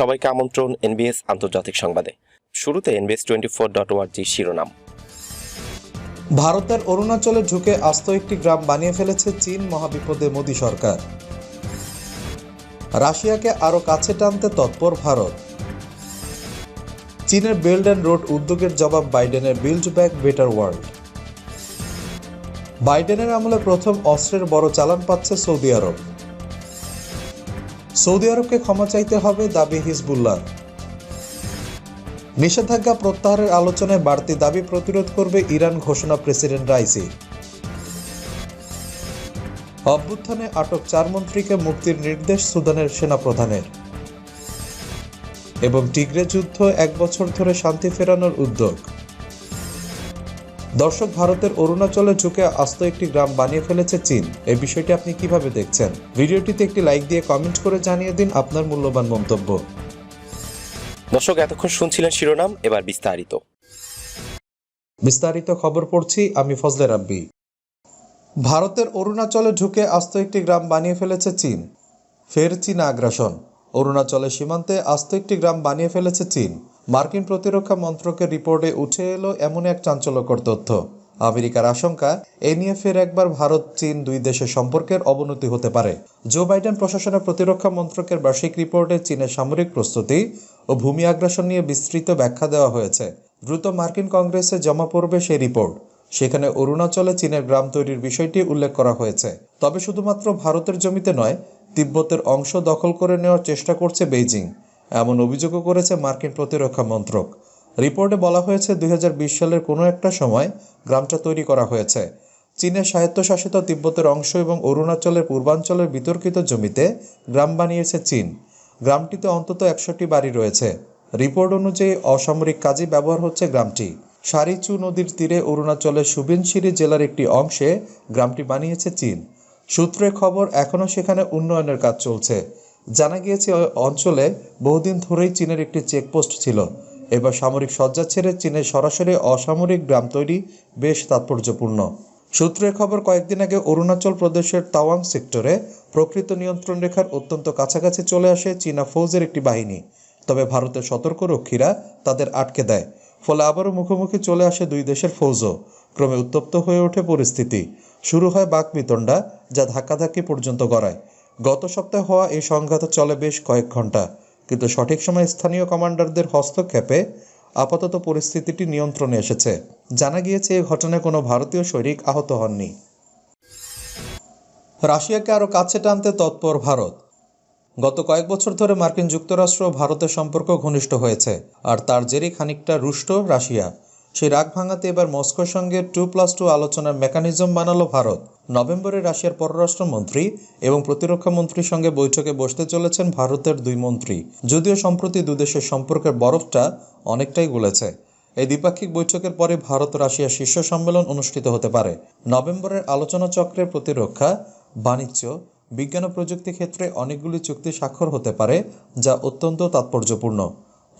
সবাইকে আমন্ত্রণ এনবিএস আন্তর্জাতিক সংবাদে। শুরুতে এনবিএস টোয়েন্টি ফোর ডট ওয়ার্জি শিরোনাম। ভারতের অরুণাচলে ঢুকে আস্ত একটি গ্রাম বানিয়ে ফেলেছে চীন মহাবিপদে মোদী সরকার। রাশিয়াকে আরও কাছে টানতে তৎপর ভারত। চীনের বেল্ট অ্যান্ড রোড উদ্যোগের জবাব বাইডেনের বিল্ড ব্যাক বেটার ওয়ার্ল্ড। বাইডেনের আমলে প্রথম অস্ত্রের বড় চালান পাচ্ছে সৌদি আরব। সৌদি আরবকে ক্ষমা চাইতে হবে দাবি হিজবুল্লাহ। নিষেধাজ্ঞা প্রত্যাহারের আলোচনায় বাড়তি দাবি প্রতিরোধ করবে ইরান ঘোষণা প্রেসিডেন্ট রাইসি। অভ্যুত্থানে আটক চার মন্ত্রীকে মুক্তির নির্দেশ সুদানের সেনাপ্রধানের। এবং টিগ্রে যুদ্ধ এক বছর ধরে শান্তি ফেরানোর উদ্যোগ। দর্শক ভারতের অরুণাচলে ঝুঁকে আস্ত একটি গ্রাম বানিয়ে ফেলেছে চীন। এই বিষয়টি আপনি কীভাবে দেখছেন? ভিডিওটিতে একটি লাইক দিয়ে কমেন্ট করে জানিয়ে দিন আপনার মূল্যবান মন্তব্য। দর্শক এতক্ষণ শুনছিলেন শিরোনাম এবার বিস্তারিত। বিস্তারিত খবর পড়ছি আমি ফজলে রাব্বি। ভারতের অরুণাচলে ঢুকে আস্ত একটি গ্রাম বানিয়ে ফেলেছে চীন। ফের চীনা আগ্রাসন। অরুণাচলের সীমান্তে আস্ত একটি গ্রাম বানিয়ে ফেলেছে চীন। মার্কিন প্রতিরক্ষা মন্ত্রকের রিপোর্টে উঠে এলো এমন এক চাঞ্চল্যকর তথ্য। আমেরিকার আশঙ্কা, এ নিয়ে ফের একবার ভারত, চীন দুই দেশের সম্পর্কের অবনতি হতে পারে। জো বাইডেন প্রশাসনের প্রতিরক্ষা মন্ত্রকের বার্ষিক রিপোর্টে চীনের সামরিক প্রস্তুতি ও ভূমি আগ্রাসন নিয়ে বিস্তৃত ব্যাখ্যা দেওয়া হয়েছে। দ্রুত মার্কিন কংগ্রেসে জমা পড়বে সেই রিপোর্ট। সেখানে অরুণাচলে চীনের গ্রাম তৈরির বিষয়টি উল্লেখ করা হয়েছে। তবে শুধুমাত্র ভারতের জমিতে নয়, তিব্বতের অংশ দখল করে নেওয়ার চেষ্টা করছে বেইজিং। এমন অভিযোগও করেছে মার্কিন প্রতিরক্ষা মন্ত্রক। রিপোর্টে বলা হয়েছে, দুই হাজার বিশ সালের কোনো একটা সময় গ্রামটা তৈরি করা হয়েছে। চীনের স্বায়ত্তশাসিত তিব্বতের অংশ এবং অরুণাচলের পূর্বাঞ্চলের বিতর্কিত জমিতে গ্রাম বানিয়েছে চীন। গ্রামটিতে অন্তত একশোটি বাড়ি রয়েছে। রিপোর্ট অনুযায়ী অসামরিক কাজে ব্যবহার হচ্ছে গ্রামটি। সারিচু নদীর তীরে অরুণাচলের সুবিনশিরি জেলার একটি অংশে গ্রামটি বানিয়েছে চীন। সূত্রে খবর, এখনও সেখানে উন্নয়নের কাজ চলছে। জানা গিয়েছে অঞ্চলে বহুদিন ধরেই চীনের একটি চেকপোস্ট ছিল। এবার সামরিক সজ্জা ছেড়ে চীনের সরাসরি অসামরিক গ্রাম তৈরি বেশ তাৎপর্যপূর্ণ। সূত্রের খবর, কয়েকদিন আগে অরুণাচল প্রদেশের তাওয়াং সেক্টরে প্রকৃত নিয়ন্ত্রণ রেখার অত্যন্ত কাছাকাছি চলে আসে চীনা ফৌজের একটি বাহিনী। তবে ভারতের সতর্ক রক্ষীরা তাদের আটকে দেয়। ফলে আবারও মুখোমুখি চলে আসে দুই দেশের ফৌজও। ক্রমে উত্তপ্ত হয়ে ওঠে পরিস্থিতি। শুরু হয় বাক বিতণ্ডা যা ধাক্কাধাক্কি পর্যন্ত গড়ায়। গত সপ্তাহে হওয়া এই সংঘাত চলে বেশ কয়েক ঘণ্টা, কিন্তু সঠিক সময় স্থানীয় কমান্ডারদের হস্তক্ষেপে আপাতত পরিস্থিতিটি নিয়ন্ত্রণে এসেছে। জানা গিয়েছে এই ঘটনায় কোনো ভারতীয় সৈনিক আহত হননি। রাশিয়াকে আরও কাছে টানতে তৎপর ভারত। গত কয়েক বছর ধরে মার্কিন যুক্তরাষ্ট্র ও ভারতের সম্পর্ক ঘনিষ্ঠ হয়েছে, আর তার জেরেই খানিকটা রুষ্ট রাশিয়া। সেই রাগ ভাঙাতে এবার মস্কোর সঙ্গে টু প্লাস টু আলোচনার মেকানিজম বানালো ভারত। নভেম্বরে রাশিয়ার পররাষ্ট্রমন্ত্রী এবং প্রতিরক্ষা মন্ত্রীর সঙ্গে বৈঠকে বসতে চলেছেন ভারতের দুই মন্ত্রী। যদিও সম্প্রতি দুদেশের সম্পর্কের বরফটা অনেকটাই গলেছে। এই দ্বিপাক্ষিক বৈঠকের পরে ভারত রাশিয়া শীর্ষ সম্মেলন অনুষ্ঠিত হতে পারে। নভেম্বরের আলোচনা চক্রে প্রতিরক্ষা, বাণিজ্য, বিজ্ঞান ও প্রযুক্তি ক্ষেত্রে অনেকগুলি চুক্তি স্বাক্ষর হতে পারে, যা অত্যন্ত তাৎপর্যপূর্ণ।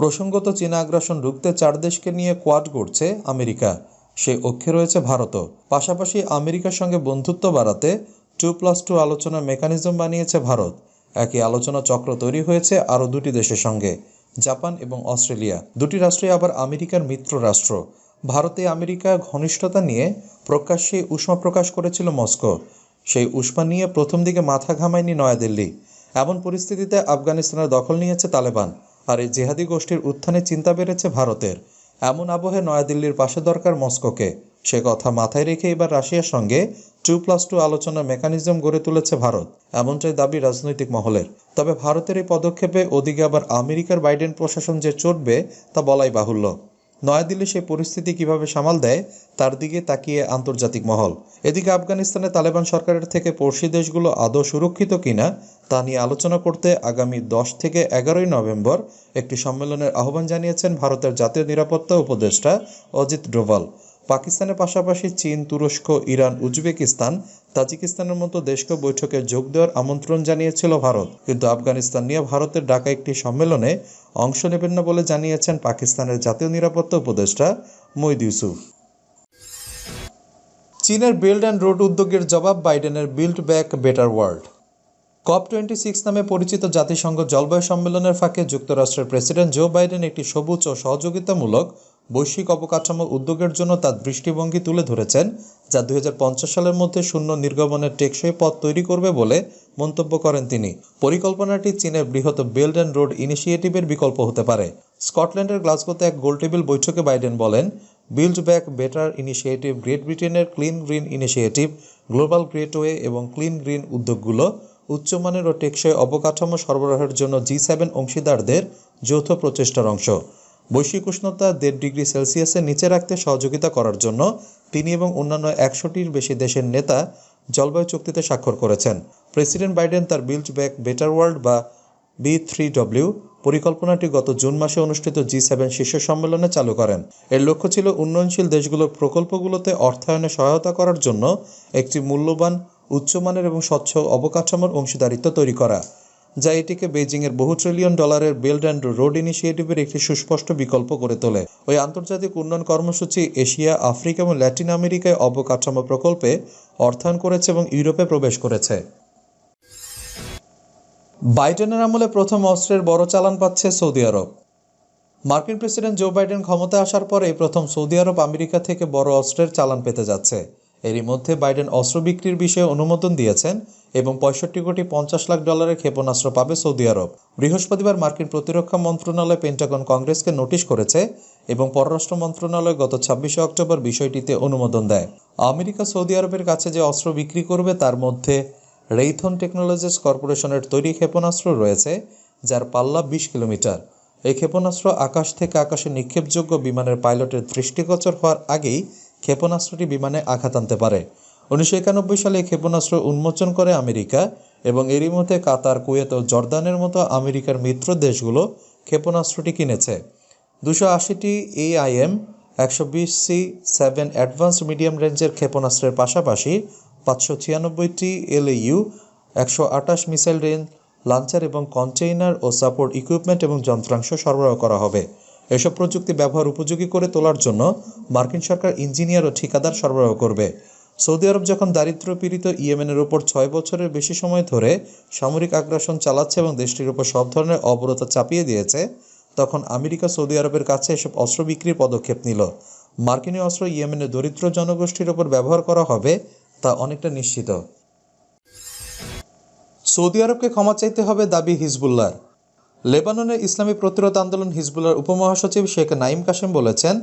প্রসঙ্গত চীনা আগ্রাসন রুখতে চার দেশকে নিয়ে কোয়াড করছে আমেরিকা। সেই অক্ষে রয়েছে ভারতও। পাশাপাশি আমেরিকার সঙ্গে বন্ধুত্ব বাড়াতে টু প্লাস টু আলোচনার মেকানিজম বানিয়েছে ভারত। একই আলোচনা চক্র তৈরি হয়েছে আরও দুটি দেশের সঙ্গে, জাপান এবং অস্ট্রেলিয়া। দুটি রাষ্ট্রই আবার আমেরিকার মিত্র রাষ্ট্র। ভারতে আমেরিকা ঘনিষ্ঠতা নিয়ে প্রকাশ্যে উষ্মা প্রকাশ করেছিল মস্কো। সেই উষ্মা নিয়ে প্রথম দিকে মাথা ঘামায়নি নয়াদিল্লি। এমন পরিস্থিতিতে আফগানিস্তানের দখল নিয়েছে তালেবান। আর এই জেহাদি গোষ্ঠীর উত্থানে চিন্তা বেড়েছে ভারতের। এমন আবহে নয়াদিল্লির পাশে দরকার মস্কোকে। সে কথা মাথায় রেখে এবার রাশিয়ার সঙ্গে টু প্লাস টু আলোচনার মেকানিজম গড়ে তুলেছে ভারত। এমনটাই দাবি রাজনৈতিক মহলের। তবে ভারতের এই পদক্ষেপে ওদিকে আবার আমেরিকার বাইডেন প্রশাসন যে চটবে তা বলাই বাহুল্য। নয়াদিল্লি সেই পরিস্থিতি কীভাবে সামাল দেয়, তার দিকে তাকিয়ে আন্তর্জাতিক মহল। এদিকে আফগানিস্তানে তালেবান সরকারের থেকে পড়শি দেশগুলো আদৌ সুরক্ষিত কিনা, তা নিয়ে আলোচনা করতে আগামী দশ থেকে এগারোই নভেম্বর একটি সম্মেলনের আহ্বান জানিয়েছেন ভারতের জাতীয় নিরাপত্তা উপদেষ্টা অজিত ডোভাল। পাকিস্তানের পাশাপাশি চীন, তুরস্ক, ইরান, উজবেকিস্তান, তাজিকিস্তানের মতো দেশকে বৈঠকে যোগ দেওয়ার আমন্ত্রণ জানিয়েছিল ভারত। কিন্তু আফগানিস্তান নিয়ে ভারতের ডাকা একটি সম্মেলনে অংশ নেবেন না বলে জানিয়েছেন পাকিস্তানের জাতীয় নিরাপত্তা উপদেষ্টা মইদ ইউসুফ। চীনের বিল্ড অ্যান্ড রোড উদ্যোগের জবাব বাইডেনের build back better world. COP twenty six নামে পরিচিত জাতিসংঘ জলবায়ু সম্মেলনের ফাঁকে যুক্তরাষ্ট্রের প্রেসিডেন্ট জো বাইডেন একটি সবুজ ও সহযোগিতামূলক বৈশ্বিক অবকাঠামো উদ্যোগের জন্য তার দৃষ্টিভঙ্গি তুলে ধরেছেন, যা দু হাজার পঞ্চাশ সালের মধ্যে শূন্য নির্গমনের টেকসই পথ তৈরি করবে বলে মন্তব্য করেন তিনি। পরিকল্পনাটি চীনের বৃহৎ বেল্ট অ্যান্ড রোড ইনিশিয়েটিভের বিকল্প হতে পারে। স্কটল্যান্ডের গ্লাসগোতে এক গোলটেবিল বৈঠকে বাইডেন বলেন, build back better initiative great ব্রিটেনের clean green initiative, global gateway এবং ক্লিন গ্রিন উদ্যোগগুলো উচ্চমানের ও টেকসই অবকাঠামো সরবরাহের জন্য জি সেভেন অংশীদারদের যৌথ প্রচেষ্টার অংশ। বৈশ্বিক উষ্ণতা দেড় ডিগ্রি সেলসিয়াসের নিচে রাখতে সহযোগিতা করার জন্য তিনি এবং অন্যান্য একশোটির বেশি দেশের নেতা জলবায়ু চুক্তিতে স্বাক্ষর করেছেন। প্রেসিডেন্ট বাইডেন তার বিল্ড ব্যাক বেটার ওয়ার্ল্ড বা বি থ্রি ডব্লিউ পরিকল্পনাটি গত জুন মাসে অনুষ্ঠিত জি সেভেন শীর্ষ সম্মেলনে চালু করেন। এর লক্ষ্য ছিল উন্নয়নশীল দেশগুলোর প্রকল্পগুলোতে অর্থায়নে সহায়তা করার জন্য একটি মূল্যবান, উচ্চমানের এবং স্বচ্ছ অবকাঠামোর অংশীদারিত্ব তৈরি করা। যা এটিকে বেজিংয়ের বহু ট্রিলিয়ন ডলারের বেল্ট অ্যান্ড রোড ইনিশিয়েটিভের একটি সুস্পষ্ট বিকল্প করে তোলে। ওই আন্তর্জাতিক উন্নয়ন কর্মসূচি এশিয়া, আফ্রিকা এবং ল্যাটিন আমেরিকায় অবকাঠামো প্রকল্পে অর্থায়ন করেছে এবং ইউরোপে প্রবেশ করেছে। বাইডেনের আমলে প্রথম অস্ত্রের বড় চালান পাচ্ছে সৌদি আরব। মার্কিন প্রেসিডেন্ট জো বাইডেন ক্ষমতায় আসার পরে প্রথম সৌদি আরব আমেরিকা থেকে বড় অস্ত্রের চালান পেতে যাচ্ছে। এরই মধ্যে বাইডেন অস্ত্র বিক্রির বিষয়ে অনুমোদন দিয়েছেন এবং পঁয়ষট্টি কোটি পঞ্চাশ লাখ ডলারের ক্ষেপণাস্ত্র পাবে সৌদি আরব। বৃহস্পতিবার মার্কিন প্রতিরক্ষা মন্ত্রণালয় পেন্টাগন কংগ্রেসকে নোটিশ করেছে এবং পররাষ্ট্র মন্ত্রণালয় গত ছাব্বিশে অক্টোবর বিষয়টিতে অনুমোদন দেয়। আমেরিকা সৌদি আরবের কাছে যে অস্ত্র বিক্রি করবে তার মধ্যে রেইথন টেকনোলজিস কর্পোরেশনের তৈরি ক্ষেপণাস্ত্র রয়েছে, যার পাল্লা বিশ কিলোমিটার। এই ক্ষেপণাস্ত্র আকাশ থেকে আকাশে নিক্ষেপযোগ্য বিমানের পাইলটের দৃষ্টিগোচর হওয়ার আগেই ক্ষেপণাস্ত্রটি বিমানে আঘাত আনতে পারে। উনিশশো একানব্বই সালে ক্ষেপণাস্ত্র উন্মোচন করে আমেরিকা এবং এরই মধ্যে কাতার, কুয়েত ও জর্দানের মতো আমেরিকার মিত্র দেশগুলো ক্ষেপণাস্ত্রটি কিনেছে। দুশো আশিটি এআইএম, একশো বিশ সি সেভেন অ্যাডভান্স মিডিয়াম রেঞ্জের ক্ষেপণাস্ত্রের পাশাপাশি পাঁচশো ছিয়ানব্বইটি এলএইউ একশো আটাশ মিসাইল রেঞ্জ লাঞ্চার এবং কন্টেইনার ও সাপোর্ট ইকুইপমেন্ট এবং যন্ত্রাংশ সরবরাহ করা হবে। এসব প্রযুক্তি ব্যবহার উপযোগী করে তোলার জন্য মার্কিন সরকার ইঞ্জিনিয়ার ও ঠিকাদার সরবরাহ করবে। সৌদি আরব যখন দারিদ্র পীড়িত ইয়েমেনের ওপর ছয় বছরের বেশি সময় ধরে সামরিক আগ্রাসন চালাচ্ছে এবং দেশটির উপর সব ধরনের অবরোধ চাপিয়ে দিয়েছে, তখন আমেরিকা সৌদি আরবের কাছে এসব অস্ত্র বিক্রির পদক্ষেপ নিল। মার্কিনী অস্ত্র ইয়েমেনের দরিদ্র জনগোষ্ঠীর ওপর ব্যবহার করা হবে তা অনেকটা নিশ্চিত। সৌদি আরবকে ক্ষমা চাইতে হবে দাবি হিজবুল্লাহর। লেবাননের ইসলামী প্রতিরোধ আন্দোলন হিজবুল্লার উপমহাসচিব শেখ নাইম কাসেম বলেছেন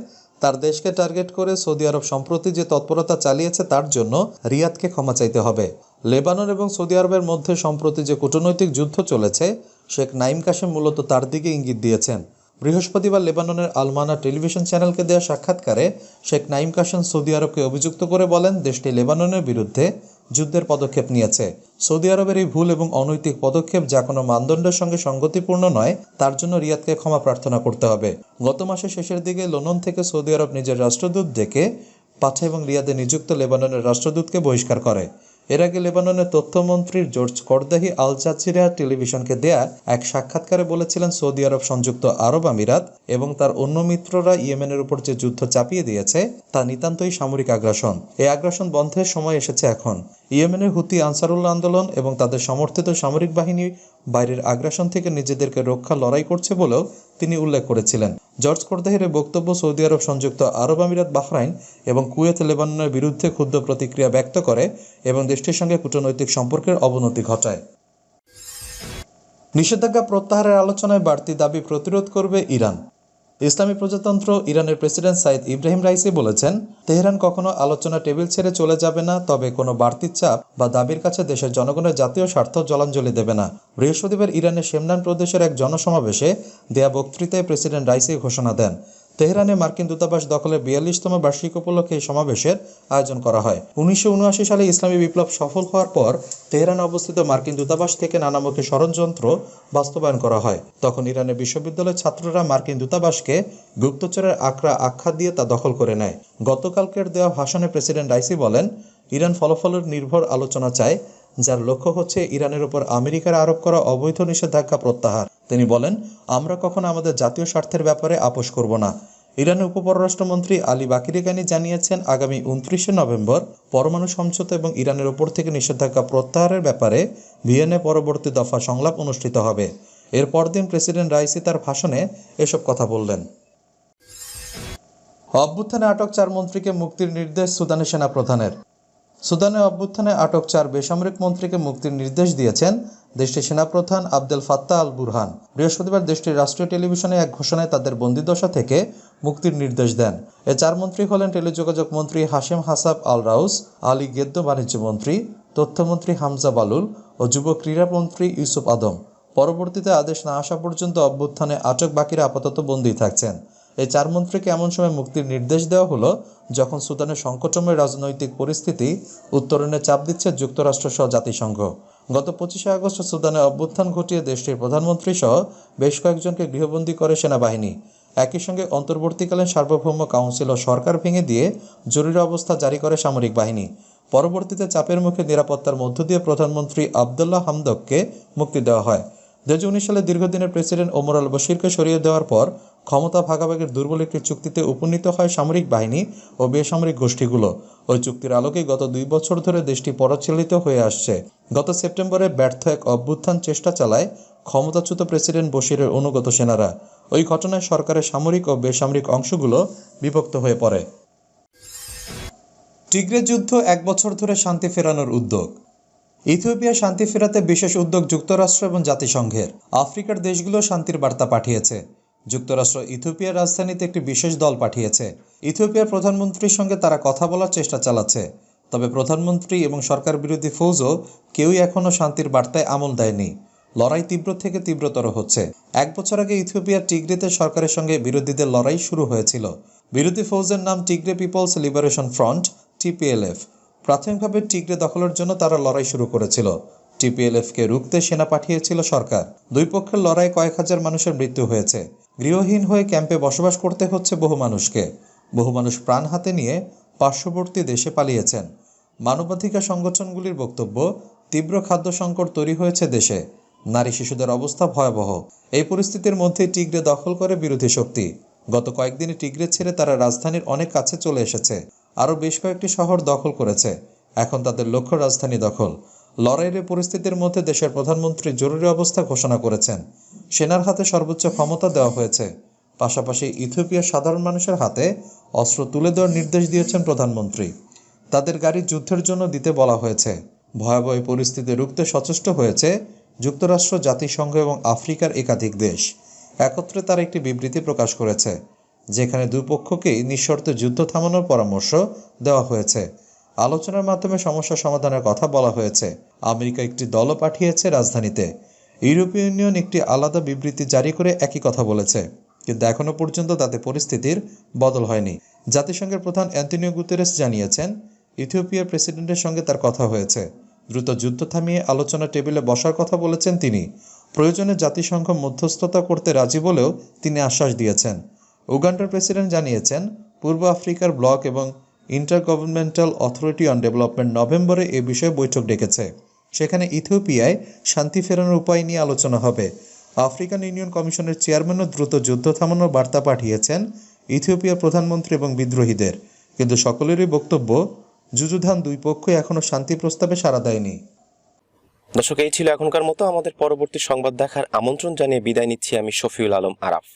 তার দেশকে টার্গেট করে সৌদি আরব সম্প্রতি যে তৎপরতা চালিয়েছে তার জন্য রিয়াদকে ক্ষমা চাইতে হবে। লেবানন এবং সৌদি আরবের মধ্যে সম্প্রতি যে কূটনৈতিক যুদ্ধ চলেছে, শেখ নাইম কাশেম মূলত তার দিকে ইঙ্গিত দিয়েছেন। বৃহস্পতিবার লেবাননের আলমানা টেলিভিশন চ্যানেলকে দেওয়া সাক্ষাৎকারে শেখ নাইম কাশেম সৌদি আরবকে অভিযুক্ত করে বলেন, দেশটি লেবাননের বিরুদ্ধে যুদ্ধের পদক্ষেপ নিয়েছে। সৌদি আরবের এই ভুল এবং অনৈতিক পদক্ষেপ যা কোনো মানদণ্ডের সঙ্গে সঙ্গতিপূর্ণ নয়, তার জন্য রিয়াদকে ক্ষমা প্রার্থনা করতে হবে। গত মাসের শেষের দিকে লন্ডন থেকে সৌদি আরব নিজের রাষ্ট্রদূত ডেকে পাঠে এবং রিয়াদে নিযুক্ত লেবাননের রাষ্ট্রদূতকে বহিষ্কার করে। এর আগে লেবাননের তথ্যমন্ত্রী জর্জ করদাহি আল জাজিরা টেলিভিশনকে দেয়া এক সাক্ষাৎকারে বলেছিলেন, সৌদি আরব সংযুক্ত আরব আমিরাত এবং তার অন্য মিত্ররা ইয়েমেনের উপর যে যুদ্ধ চাপিয়ে দিয়েছে, তা নিতান্তই সামরিক আগ্রাসন। এই আগ্রাসন বন্ধের সময় এসেছে এখন। ইয়েমেনের হুতি আনসারুল্লাহ আন্দোলন এবং তাদের সমর্থিত সামরিক বাহিনী বাইরের আগ্রাসন থেকে নিজেদেরকে রক্ষা লড়াই করছে বলেও তিনি উল্লেখ করেছিলেন। জর্জ কোরদাহের এই বক্তব্য সৌদি আরব সংযুক্ত আরব আমিরাত, বাহরাইন এবং কুয়েত লেবাননের বিরুদ্ধে ক্ষুদ্র প্রতিক্রিয়া ব্যক্ত করে এবং দেশটির সঙ্গে কূটনৈতিক সম্পর্কের অবনতি ঘটায়। নিষেধাজ্ঞা প্রত্যাহারের আলোচনায় বাড়তি দাবি প্রতিরোধ করবে ইরান। ইসলামী প্রজাতন্ত্র ইরানের প্রেসিডেন্ট সাইদ ইব্রাহিম রাইসি বলেছেন, তেহরান কখনো আলোচনা টেবিল ছেড়ে চলে যাবে না, তবে কোনো বাড়তি চাপ বা দাবির কাছে দেশের জনগণের জাতীয় স্বার্থ জলাঞ্জলি দেবে না। বৃহস্পতিবার ইরানের শেমনান প্রদেশের এক জনসমাবেশে দেয়া বক্তৃতায় প্রেসিডেন্ট রাইসি ঘোষণা দেন। তেহরানে মার্কিন দূতাবাস দখলের বিয়াল্লিশতম বার্ষিক উপলক্ষে এই সমাবেশের আয়োজন করা হয়। উনিশশো সালে ইসলামী বিপ্লব সফল হওয়ার পর তেহরানে অবস্থিত মার্কিন দূতাবাস থেকে নানামুখী ষড়যন্ত্র বাস্তবায়ন করা হয়। তখন ইরানের বিশ্ববিদ্যালয়ের ছাত্ররা মার্কিন দূতাবাসকে গুপ্তচরের আক্রা আখ্যা দিয়ে তা দখল করে নেয়। গতকালকের দেওয়া ভাষণে প্রেসিডেন্ট রাইসি বলেন, ইরান ফলাফলের নির্ভর আলোচনা চায় যার লক্ষ্য হচ্ছে ইরানের উপর আমেরিকার আরোপ করা অবৈধ নিষেধাজ্ঞা প্রত্যাহার। তিনি বলেন, আমরা কখনো আমাদের জাতীয় স্বার্থের ব্যাপারে আপোষ করব না। ইরানের উপপররাষ্ট্রমন্ত্রী আলী বাকিরি কানি জানিয়েছেন, আগামী উনত্রিশে নভেম্বর পরমাণু সমঝোতা এবং ইরানের ওপর থেকে নিষেধাজ্ঞা প্রত্যাহারের ব্যাপারে ভিয়েনে পরবর্তী দফা সংলাপ অনুষ্ঠিত হবে। এর পরদিন প্রেসিডেন্ট রাইসি তার ভাষণে এসব কথা বললেন। অভ্যুত্থানে আটক চার মন্ত্রীকে মুক্তির নির্দেশ সুদানের সেনা প্রধানের সুদানে অভ্যুত্থানে আটক চার বেসামরিক মন্ত্রীকে মুক্তির নির্দেশ দিয়েছেন দেশটির সেনাপ্রধান আবদেল ফাত্তা আল বুরহান। বৃহস্পতিবার দেশটির রাষ্ট্রীয় টেলিভিশনে এক ঘোষণায় তাদের বন্দিদশা থেকে মুক্তির নির্দেশ দেন। এ চার মন্ত্রী হলেন টেলিযোগাযোগ মন্ত্রী হাশেম হাসাব আল রাউস, আলী গেদ্দ বাণিজ্য মন্ত্রী, তথ্যমন্ত্রী হামজা বালুল ও যুব ক্রীড়া মন্ত্রী ইউসুফ আদম। পরবর্তীতে আদেশ না আসা পর্যন্ত অভ্যুত্থানে আটক বাকিরা আপাতত বন্দী থাকছেন। এই চার মন্ত্রীকে এমন সময় মুক্তির নির্দেশ দেওয়া হলো, যখন সুদানের সংকটময় রাজনৈতিক পরিস্থিতি উত্তরণে চাপ দিচ্ছে যুক্তরাষ্ট্র সহ জাতিসংঘ। গত পঁচিশে আগস্ট সুদানে অভ্যুত্থান ঘটিয়ে দেশটির প্রধানমন্ত্রী সহ বেশ কয়েকজনকে গৃহবন্দী করে সেনাবাহিনী। একই সঙ্গে অন্তর্বর্তীকালীন সার্বভৌম কাউন্সিল ও সরকার ভেঙে দিয়ে জরুরি অবস্থা জারি করে সামরিক বাহিনী। পরবর্তীতে চাপের মুখে নিরাপত্তার মধ্য দিয়ে প্রধানমন্ত্রী আবদুল্লাহ হামদককে মুক্তি দেওয়া হয়। দুই হাজার উনিশ সালে দীর্ঘদিনের প্রেসিডেন্ট ওমর আল বশিরকে সরিয়ে দেওয়ার পর ক্ষমতা ভাগাভাগির দুর্বল একটি চুক্তিতে উপনীত হয় সামরিক বাহিনী ও বেসামরিক গোষ্ঠীগুলো। ওই চুক্তির আলোকে গত দুই বছর ধরে দেশটি পরচালিত হয়ে আসছে। গত সেপ্টেম্বরে ব্যর্থ এক অভ্যুত্থান চেষ্টা চালায় ক্ষমতাচ্যুত প্রেসিডেন্ট বশিরের অনুগত সেনারা। ওই ঘটনায় সরকারের সামরিক ও বেসামরিক অংশগুলো বিভক্ত হয়ে পড়ে। টিগ্রে যুদ্ধ এক বছর ধরে শান্তি ফেরানোর উদ্যোগ। ইথিওপিয়া শান্তি ফেরাতে বিশেষ উদ্যোগ যুক্তরাষ্ট্র এবং জাতিসংঘের। আফ্রিকার দেশগুলো শান্তির বার্তা পাঠিয়েছে। যুক্তরাষ্ট্র ইথিওপিয়ার রাজধানীতে একটি বিশেষ দল পাঠিয়েছে। ইথিওপিয়ার প্রধানমন্ত্রীর সঙ্গে তারা কথা বলার চেষ্টা চালাচ্ছে। তবে প্রধানমন্ত্রী এবং সরকার বিরোধী ফৌজও কেউই এখনও শান্তির বার্তায় আমল দেয়নি। লড়াই তীব্র থেকে তীব্রতর হচ্ছে। এক বছর আগে ইথিওপিয়ার টিগ্রেতে সরকারের সঙ্গে বিরোধীদের লড়াই শুরু হয়েছিল। বিরোধী ফৌজের নাম Tigray People's Liberation Front, TPLF. প্রাথমিকভাবে টিগ্রে দখলের জন্য তারা লড়াই শুরু করেছিল। টিপিএলএফকে রুখতে সেনা পাঠিয়েছিল সরকার। দুই পক্ষের লড়াই কয়েক হাজার মানুষের মৃত্যু হয়েছে। গৃহহীন হয়ে ক্যাম্পে বসবাস করতে হচ্ছে বহু মানুষকে। বহু মানুষ প্রাণ হাতে নিয়ে পার্শ্ববর্তী দেশে পালিয়েছেন। মানবাধিকার সংগঠনগুলির বক্তব্য, তীব্র খাদ্য সংকট তৈরি হয়েছে দেশে। নারী শিশুদের অবস্থা ভয়াবহ। এই পরিস্থিতির মধ্যে টিগ্রে দখল করে বিরোধী শক্তি। গত কয়েকদিনে টিগ্রে ছেড়ে তারা রাজধানীর অনেক কাছে চলে এসেছে। আরও বেশ কয়েকটি শহর দখল করেছে। এখন তাদের লক্ষ্য রাজধানী দখল। লড়াইয়ের পরিস্থিতির মধ্যে দেশের প্রধানমন্ত্রী জরুরি অবস্থা ঘোষণা করেছেন। সেনার হাতে সর্বোচ্চ ক্ষমতা দেওয়া হয়েছে। পাশাপাশি ইথিওপিয়ার সাধারণ মানুষের হাতে অস্ত্র তুলে দেওয়ার নির্দেশ দিয়েছেন প্রধানমন্ত্রী। তাদের গাড়ি যুদ্ধের জন্য দিতে বলা হয়েছে। ভয়াবহ পরিস্থিতি রুখতে সচেষ্ট হয়েছে যুক্তরাষ্ট্র, জাতিসংঘ এবং আফ্রিকার একাধিক দেশ। একত্রে তারা একটি বিবৃতি প্রকাশ করেছে, যেখানে দুই পক্ষকেই নিঃশর্তে যুদ্ধ থামানোর পরামর্শ দেওয়া হয়েছে। আলোচনার মাধ্যমে সমস্যা সমাধানের কথা বলা হয়েছে। আমেরিকা একটি দলও পাঠিয়েছে রাজধানীতে। ইউরোপীয় ইউনিয়ন একটি আলাদা বিবৃতি জারি করে একই কথা বলেছে। কিন্তু এখনও পর্যন্ত তাতে পরিস্থিতির বদল হয়নি। জাতিসংঘের প্রধান অ্যান্টনিও গুতেরেস জানিয়েছেন, ইথিওপিয়ার প্রেসিডেন্টের সঙ্গে তার কথা হয়েছে। দ্রুত যুদ্ধ থামিয়ে আলোচনা টেবিলে বসার কথা বলেছেন তিনি। প্রয়োজনে জাতিসংঘ মধ্যস্থতা করতে রাজি বলেও তিনি আশ্বাস দিয়েছেন। উগান্ডার প্রেসিডেন্ট জানিয়েছেন, পূর্ব আফ্রিকার ব্লক এবং Intergovernmental Authority on Development নভেম্বরে এ বিষয়ে বৈঠক ডেকেছে। সেখানে ইথিওপিয়ায় শান্তি ফেরানোর উপায় নিয়ে আলোচনা হবে। আফ্রিকান ইউনিয়ন কমিশনের চেয়ারম্যানও দ্রুত যুদ্ধ থামানোর বার্তা পাঠিয়েছেন ইথিওপিয়ার প্রধানমন্ত্রী এবং বিদ্রোহীদের। কিন্তু সকলেরই বক্তব্য, যুযুধান দুই পক্ষই এখনও শান্তি প্রস্তাবে সাড়া দেয়নি। দর্শক, এই ছিল এখনকার মতো। আমাদের পরবর্তী সংবাদ দেখার আমন্ত্রণ জানিয়ে বিদায় নিচ্ছি আমি শফিউল আলম আরাফ।